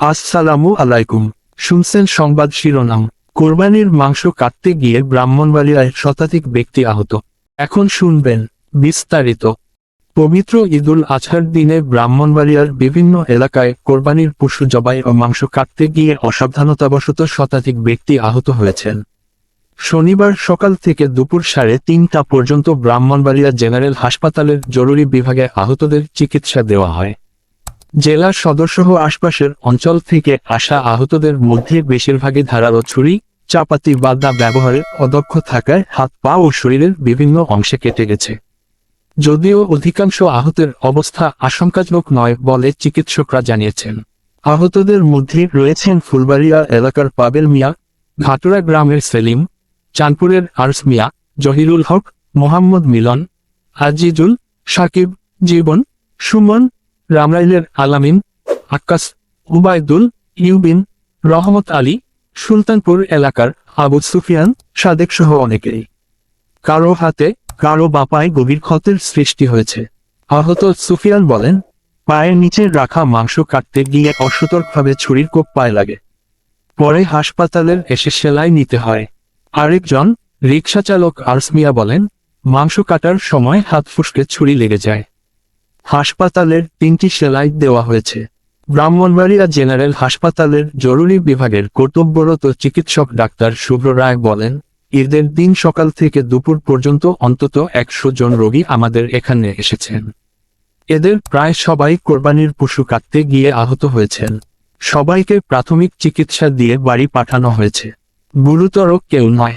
আসসালামু আলাইকুম। শুনছেন সংবাদ শিরোনাম। কোরবানির মাংস কাটতে গিয়ে ব্রাহ্মণবাড়িয়ায় শতাধিক ব্যক্তি আহত। এখন শুনবেন বিস্তারিত। পবিত্র ঈদুল আজহার দিনে ব্রাহ্মণবাড়িয়ার বিভিন্ন এলাকায় কোরবানির পশু জবাই ও মাংস কাটতে গিয়ে অসাবধানতাবশত শতাধিক ব্যক্তি আহত হয়েছেন। শনিবার সকাল থেকে দুপুর সাড়ে তিনটা পর্যন্ত ব্রাহ্মণবাড়িয়া জেনারেল হাসপাতালের জরুরি বিভাগে আহতদের চিকিৎসা দেওয়া হয়। জেলা সদরসহ আশপাশের অঞ্চল থেকে আসা আহতদের মধ্যে বেশিরভাগই ধারালো ছুরি, চাপাতি বাদা ব্যবহারে অদক্ষ থাকায় হাত, পা ও শরীরের বিভিন্ন অংশে কেটে গেছে। যদিও অধিকাংশ আহতের অবস্থা আশঙ্কাজনক নয় বলে চিকিৎসকরা জানিয়েছেন। আহতদের মধ্যে রয়েছেন ফুলবাড়িয়া এলাকার পাবেল মিয়া ঘাটুরা গ্রামের সেলিম, চাঁদপুরের আরস মিয়া, জহিরুল হক, মোহাম্মদ মিলন, আজিজুল, সাকিব, জীবন, সুমন রামরাইলের আলামিন আক্কাস উবায়দুল ইউবিন রহমত আলী, সুলতানপুর এলাকার আবু সুফিয়ান সাদেক সহ অনেকেই। কারও হাতে, কারও বাপায় গভীর ক্ষতের সৃষ্টি হয়েছে। আহত সুফিয়ান বলেন, পায়ের নিচে রাখা মাংস কাটতে গিয়ে অসতর্কভাবে ছুরির কোপ পায়ে লাগে। পরে হাসপাতালের এসে সেলাই নিতে হয়। আরেকজন রিকশা চালক আরসমিয়া বলেন, মাংস কাটার সময় হাত ফুসকে ছুরি লেগে যায়। হাসপাতালের তিনটি সেলাই দেওয়া হয়েছে। ব্রাহ্মণবাড়িয়া জেনারেল হাসপাতালের জরুরি বিভাগের কর্তব্যরত চিকিৎসক ডাক্তার শুভ্র রায় বলেন, ঈদের দিন সকাল থেকে দুপুর পর্যন্ত অন্তত একশো জন রোগী আমাদের এখানে এসেছেন। এদের প্রায় সবাই কোরবানির পশু কাটতে গিয়ে আহত হয়েছেন। সবাইকে প্রাথমিক চিকিৎসা দিয়ে বাড়ি পাঠানো হয়েছে। গুরুতর কেউ নয়।